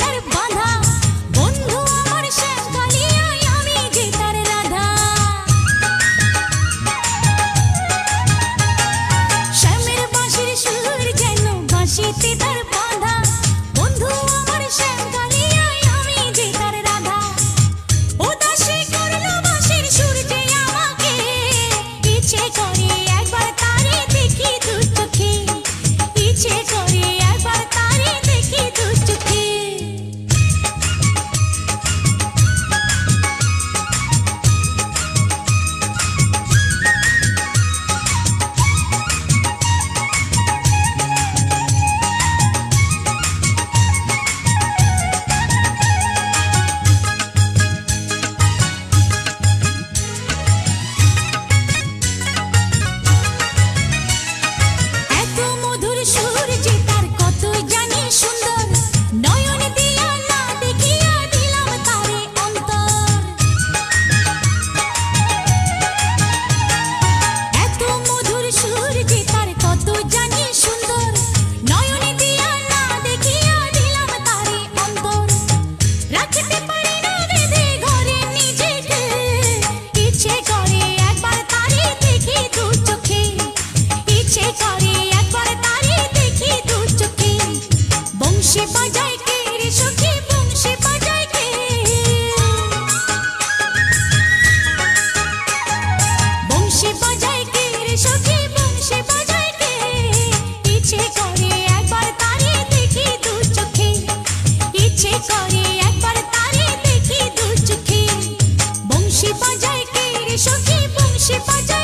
তার বাঁধা। বংশী বাজায়